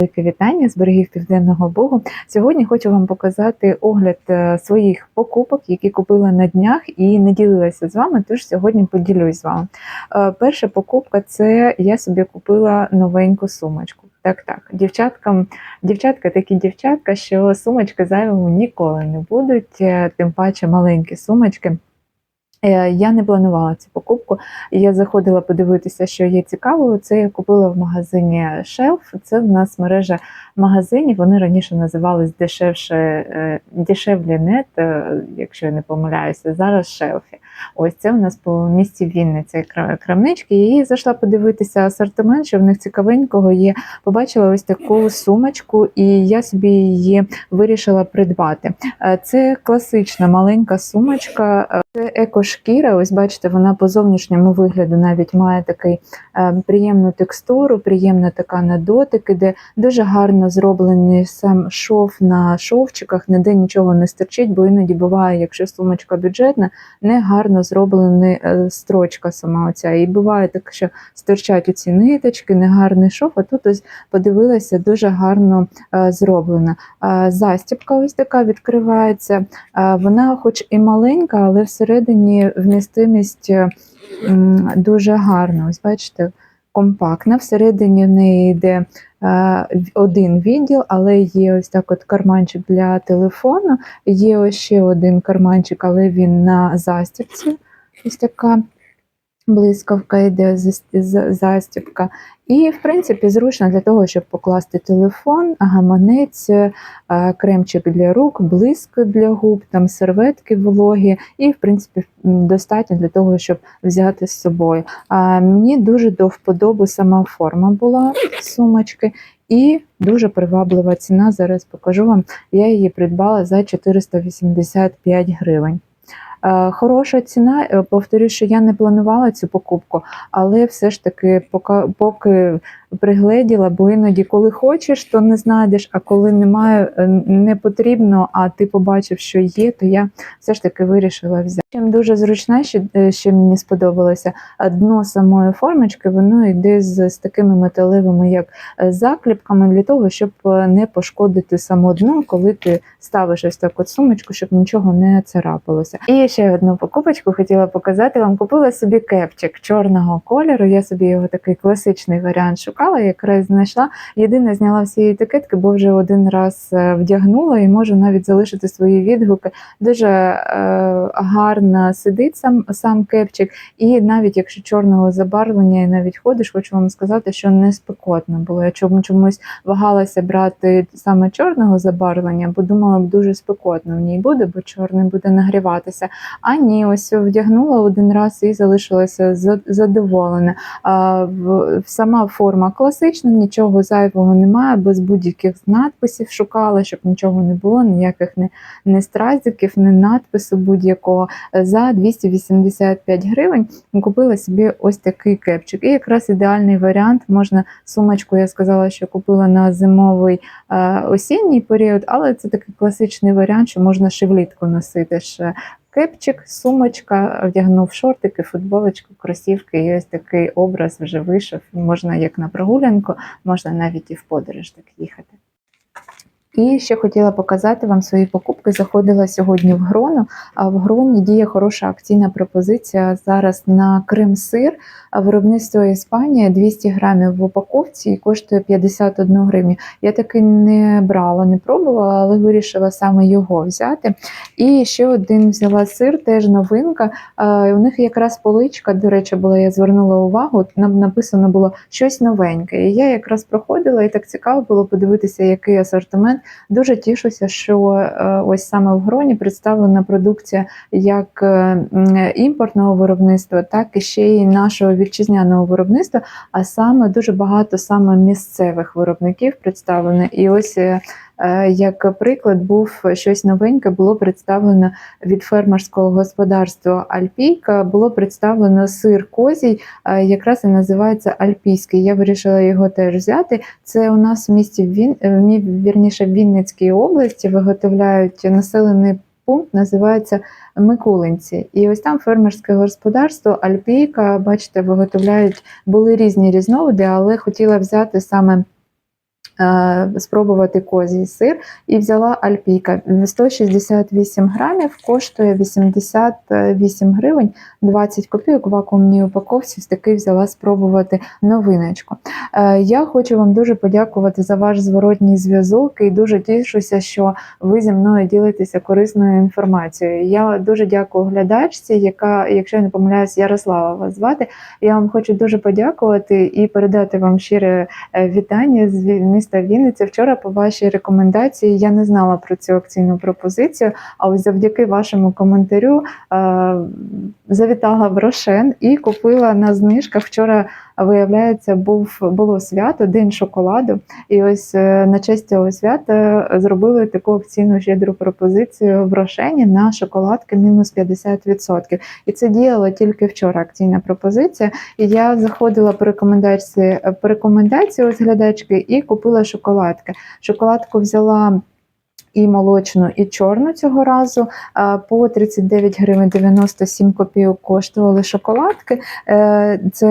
велике вітання з берегів Південного Бугу. Сьогодні хочу вам показати огляд е, своїх покупок, які купила на днях і не ділилася з вами. Тож сьогодні поділюсь з вами. Е, Перша покупка це я собі купила новеньку сумочку. Так, так, дівчаткам, дівчатка такі дівчатка, що сумочки зайвими ніколи не будуть, е, тим паче маленькі сумочки. Е, Я не планувала цю покупку. Я заходила подивитися, що є цікавого. Це я купила в магазині Shelf. Це в нас мережа магазинів. Вони раніше називались дешевше е, дешевлі нет, е, якщо я не помиляюся. Зараз шелфі. Ось це у нас по місті Вінниця кра- крамнички. І зайшла подивитися асортимент, що в них цікавенького є. Побачила ось таку сумочку, і я собі її вирішила придбати. Це класична маленька сумочка. Це екошкіра. Ось бачите, вона по зовнішньому вигляду навіть має такий е, приємну текстуру, приємна така на дотики, де дуже гарно зроблений сам шов на шовчиках, ніде нічого не стерчить, бо іноді буває, якщо сумочка бюджетна, не гарно зроблена е, строчка сама оця. І буває так, що стирчать оці ниточки, негарний шов, а тут ось подивилася, дуже гарно е, зроблена. Застібка ось така відкривається. Вона, хоч і маленька, але всередині вмістимість е, дуже гарна. Ось бачите, компактна. Всередині в неї йде е, один відділ, але є ось так от карманчик для телефону. Є ось ще один карманчик, але він на застібці. Ось така блискавка йде застібка. І, в принципі, зручно для того, щоб покласти телефон, гаманець, е, кремчик для рук, блиск для губ, там серветки вологі, і, в принципі, достатньо для того, щоб взяти з собою. А мені дуже до вподоби сама форма була сумочки. І дуже приваблива ціна. Зараз покажу вам. Я її придбала за 485 гривень. Е, Хороша ціна. Е, Повторюю, що я не планувала цю покупку, але все ж таки, поки, поки пригледіла, бо іноді, коли хочеш, то не знайдеш, а коли немає, е, не потрібно, а ти побачив, що є, то я все ж таки вирішила взяти. Чим дуже зручне, що, е, що мені сподобалося, дно самої формочки, воно йде з, з такими металевими, як е, закліпками, для того, щоб е, не пошкодити само дно, коли ти ставиш ось таку сумочку, щоб нічого не царапалося. І ще одну покупочку хотіла показати вам. Купила собі кепчик чорного кольору. Я собі його такий класичний варіант шукала, якраз знайшла. Єдине зняла всі етикетки, бо вже один раз е, вдягнула і можу навіть залишити свої відгуки. Дуже е, гарно сидить сам, сам кепчик, і навіть якщо чорного забарвлення і навіть ходиш, хочу вам сказати, що не спекотно було. Я чому чомусь вагалася брати саме чорного забарвлення, бо думала, б дуже спекотно в ній буде, бо чорний буде нагріватися. А ні, ось вдягнула один раз і залишилася за- задоволена. Сама форма класична, нічого зайвого немає, без будь-яких надписів шукала, щоб нічого не було, ніяких не, не стразиків, не надпису будь-якого. За 285 гривень купила собі ось такий кепчик. І якраз ідеальний варіант. Можна сумочку, я сказала, що купила на зимовий е, осінній період, але це такий класичний варіант, що можна ще влітку носити. Ще кепчик, сумочка, вдягнув шортики, футболочку, кросівки, і ось такий образ вже вийшов. Можна як на прогулянку, можна навіть і в подорож так їхати. І ще хотіла показати вам свої покупки. Заходила сьогодні в Грону. А в Гроні діє хороша акційна пропозиція зараз на Крим-сир. Виробництво Іспанія 200 грамів в упаковці і коштує 51 гривню. Я таки не брала, не пробувала, але вирішила саме його взяти. І ще один взяла сир, теж новинка. У них якраз поличка, до речі, була, я звернула увагу, нам написано було щось новеньке. І я якраз проходила, і так цікаво було подивитися, який асортимент. Дуже тішуся, що е, ось саме в Гроні представлена продукція як е, імпортного виробництва, так і ще й нашого вітчизняного виробництва, а саме дуже багато саме місцевих виробників представлено. І ось е, як приклад був щось новеньке, було представлено від фермерського господарства Альпійка, було представлено сир козій, е, якраз і називається Альпійський. Я вирішила його теж взяти. Це у нас в місті Він, е, вірніше в Вінницькій області виготовляють населений пункт, називається Микулинці. І ось там фермерське господарство Альпійка, бачите, виготовляють були різні різновиди, але хотіла взяти саме е, спробувати козій сир і взяла альпійка. 168 грамів коштує 88 гривень 20 копійок в вакуумній упаковці. Ось такий взяла спробувати новиночку. Е, Я хочу вам дуже подякувати за ваш зворотній зв'язок і дуже тішуся, що ви зі мною ділитеся корисною інформацією. Я дуже дякую глядачці, яка, якщо я не помиляюсь, Ярослава вас звати. Я вам хочу дуже подякувати і передати вам щире е, вітання з міста Вінниця. Вчора по вашій рекомендації я не знала про цю акційну пропозицію, а ось завдяки вашому коментарю е, завітала в Рошен і купила на знижках. Вчора виявляється, був було свято, день шоколаду. І ось е, на честь цього свята зробили таку акційну щедру пропозицію в Рошені на шоколадки мінус 50%. І це діяло тільки вчора. Акційна пропозиція. І я заходила по рекомендації по рекомендації ось глядачки і купила шоколадки. Шоколадку взяла. І молочну, і чорну цього разу по 39 гривень 97 копійок коштували шоколадки. Е, Це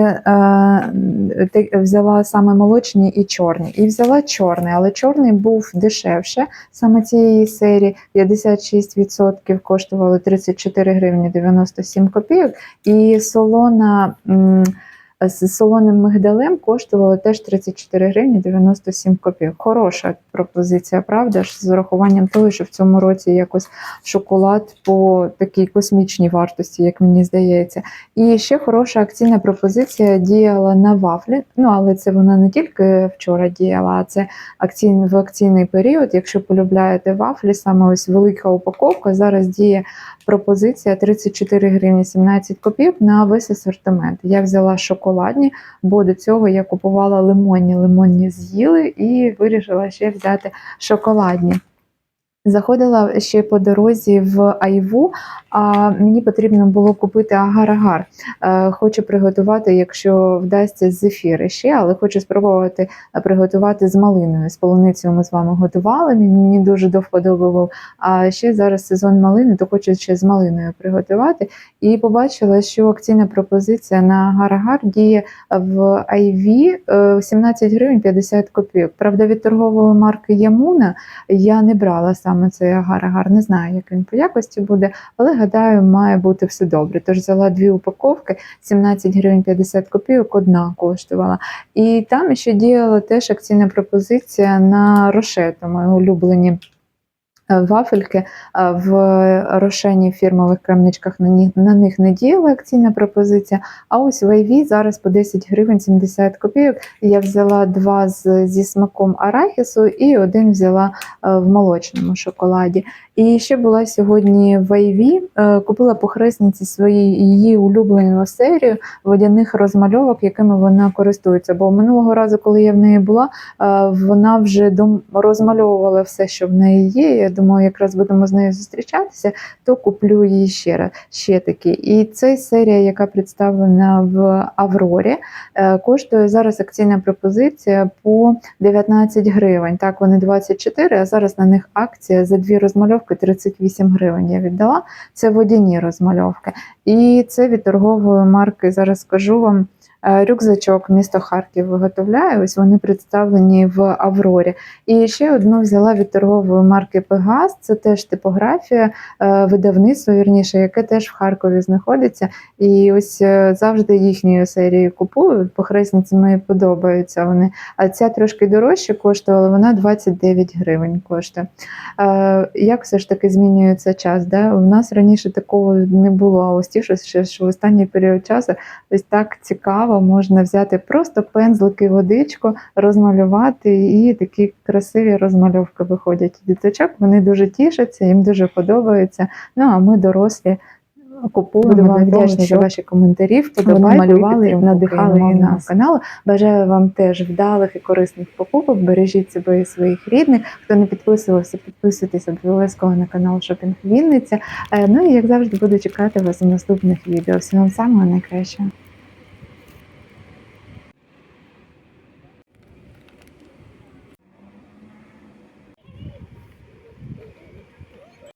е, взяла саме молочні і чорні. І взяла чорний, але чорний був дешевше саме цієї серії. 56% коштували 34 гривні 97 копійок. І солона. М, з солоним мигдалем коштувало теж 34 гривні 97 копійок. Хороша пропозиція, правда ж, з урахуванням того, що в цьому році якось шоколад по такій космічній вартості, як мені здається. І ще хороша акційна пропозиція діяла на вафлі. Ну але це вона не тільки вчора діяла, а це акційний в акційний період. Якщо полюбляєте вафлі, саме ось велика упаковка. Зараз діє пропозиція 34 гривні 17 копійок на весь асортимент. Я взяла шоколадні, бо до цього я купувала лимонні. Лимонні з'їли і вирішила ще взяти шоколадні. Заходила ще по дорозі в Айву, а мені потрібно було купити агар-агар. Е, Хочу приготувати, якщо вдасться з зефіри ще, але хочу спробувати е, приготувати з малиною. З полуницею ми з вами готували. Мені дуже до. А ще зараз сезон малини, то хочу ще з малиною приготувати. І побачила, що акційна пропозиція на агар-агар діє в е, 17 гривень 50 копійок. Правда, від торгової марки Ямуна я не брала саме цей агар-агар. Не знаю, як він по якості буде, але гадаю, має бути все добре. Тож взяла дві упаковки, 17 гривень 50 копійок, одна коштувала. І там ще діяла теж акційна пропозиція на рошету, мої улюблені. Е, Вафельки е, в рошені фірмових крамничках на них, не діяла акційна пропозиція. А ось в Айві зараз по 10 гривень 70 копійок. Я взяла два з, зі смаком арахісу і один взяла е, в молочному шоколаді. І ще була сьогодні в Айві, купила похресниці свої її улюблену серію водяних розмальовок, якими вона користується. Бо минулого разу, коли я в неї була, вона вже розмальовувала все, що в неї є. Я думаю, якраз будемо з нею зустрічатися, то куплю її ще раз ще такі. І це серія, яка представлена в Аврорі, е, коштує зараз акційна пропозиція по 19 гривень. Так, вони 24, а зараз на них акція за дві розмальовки 38 гривень. Я віддала. Це водяні розмальовки. І це від торгової марки. Зараз скажу вам. Е, Рюкзачок місто Харків виготовляє. Ось вони представлені в Аврорі. І ще одну взяла від торгової марки Пегас. Це теж типографія, е, видавництво, вірніше, яке теж в Харкові знаходиться. І ось е, завжди їхньої серії купую. Похресниці мені подобаються вони. А ця трошки дорожче коштувала, вона 29 гривень коштує. Як все ж таки змінюється час? Да? У нас раніше такого не було, а ось ті, що в останній період часу ось так цікаво можна взяти просто пензлики, водичку, розмалювати, і такі красиві розмальовки виходять у діточок. Вони дуже тішаться, їм дуже подобається. Ну а ми дорослі. Купуємо вдячні за ваші коментарі, вподобайки, малювали і надихали і нас каналу. Бажаю вам теж вдалих і корисних покупок. Бережіть себе і своїх рідних. Хто не підписувався, підписуйтесь обов'язково на канал Шопінг Вінниця. Е, Ну і як завжди буду чекати вас у наступних відео. Всього вам самого найкращого.